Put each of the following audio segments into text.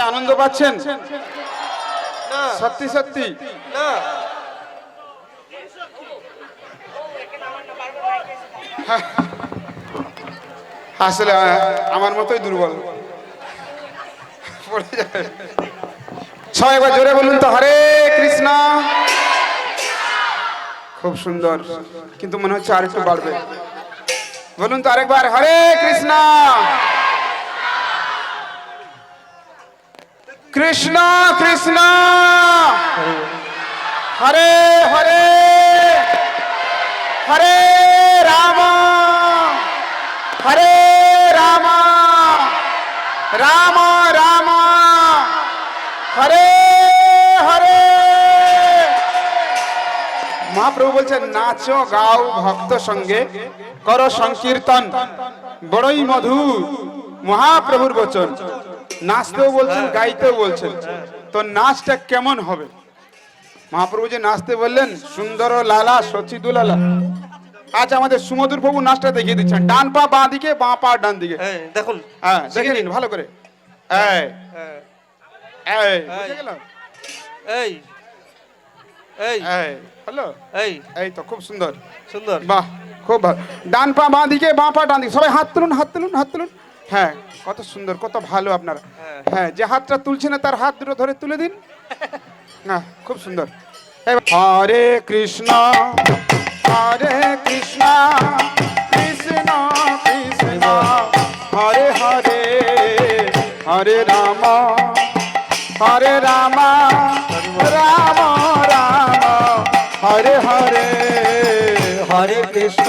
সবাই আনন্দ পাচ্ছেন? সত্যি সত্যি। আসলে আমার মতোই দুর্বল। সবাই একবার জোরে বলুন তো হরে কৃষ্ণ। খুব সুন্দর। কিন্তু মনে হচ্ছে আর একটু বাড়বে। বলুন তো আরেকবার হরে কৃষ্ণ। কৃষ্ণ কৃষ্ণ। হরে হরে। হরে রাম। হরে রাম। রাম রাম। হরে হরে। মহাপ্রভু বলছেন, নাচো, গাও ভক্ত সঙ্গে, করো সংকীর্তন। বড়ই মধু মহাপ্রভুর বচন। নাচতেও বলছেন গাইতেও বলছেন। তো নাচটা কেমন হবে? মহাপ্রভু যে নাচতে বললেন সুন্দর লালা সচি দুলালা আজ আমাদের সুমধুর প্রভু নাচটা দেখিয়ে দিচ্ছেন। ডান পা বাঁ দিকে বাঁ পা ডান দিকে। হ্যাঁ দেখুন হ্যাঁ দেখে নিন ভালো করে। এই হ্যাঁ, এই এই এই এই হ্যালো এই। এই তো খুব সুন্দর। সুন্দর। বাহ খুব ভালো। ডান পা বাঁ দিকে বাঁ পা ডান দিকে। সবাই হাত তুলুন হাত তুলুন হাত তুলুন। হ্যাঁ কত সুন্দর কত ভালো আপনার। হ্যাঁ। হ্যাঁ যে হাতটা তুলছে না তার হাত দুটো ধরে তুলে দিন। হ্যাঁ খুব সুন্দর। হরে কৃষ্ণ হরে কৃষ্ণ কৃষ্ণ কৃষ্ণ। হরে হরে হরে রাম হরে রাম রাম রাম। হরে হরে হরে কৃষ্ণ।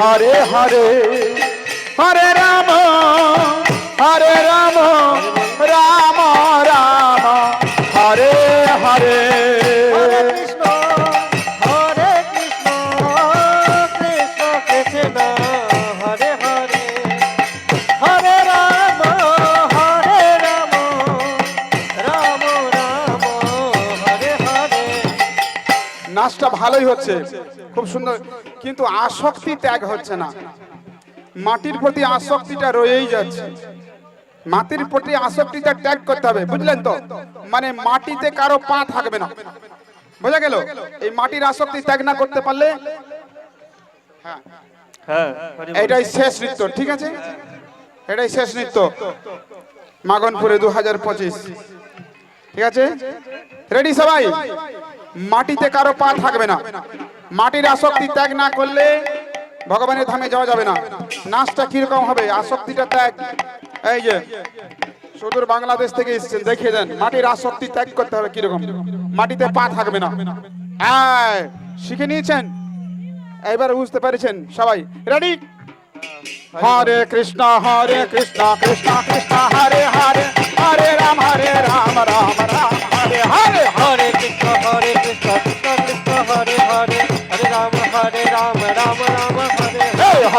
হরে হরে হরে রাম। নাচটা ভালোই হচ্ছে। খুব সুন্দর। কিন্তু আসক্তি ত্যাগ হচ্ছে না। মাটির প্রতি আসক্তিটা রয়েই যাচ্ছে। মাটির প্রতি আসক্তিটা ত্যাগ করতে হবে। বুঝলেন তো? মানে মাটিতে কারও পা থাকবে না। বোঝা গেল? এই মাটির আসক্তি ত্যাগ না করতে পারলে হ্যাঁ এটাই শেষ নৃত্য ঠিক আছে? এটাই শেষ নৃত্য। মাগনপুরে দু হাজার পঁচিশ। ঠিক আছে? রেডি সবাই? মাটিতে কারও পা থাকবে না। মাটির আসক্তি ত্যাগ না করলে ভগবানের ধামে যাওয়া যাবে না। নাচটা কীরকম হবে? আসক্তিটা ত্যাগ। এই যে, সুদূর বাংলাদেশ থেকে এসেছেন, দেখিয়ে দেন, মাটির আসক্তি ত্যাগ করতে হবে কীরকম? মাটিতে পা থাকবে না। হ্যাঁ শিখে নিয়েছেন? এবার বুঝতে পেরেছেন সবাই। রেডি হরে কৃষ্ণ হরে কৃষ্ণ কৃষ্ণ কৃষ্ণ, হরে হরে হরে রাম হরে রাম রাম।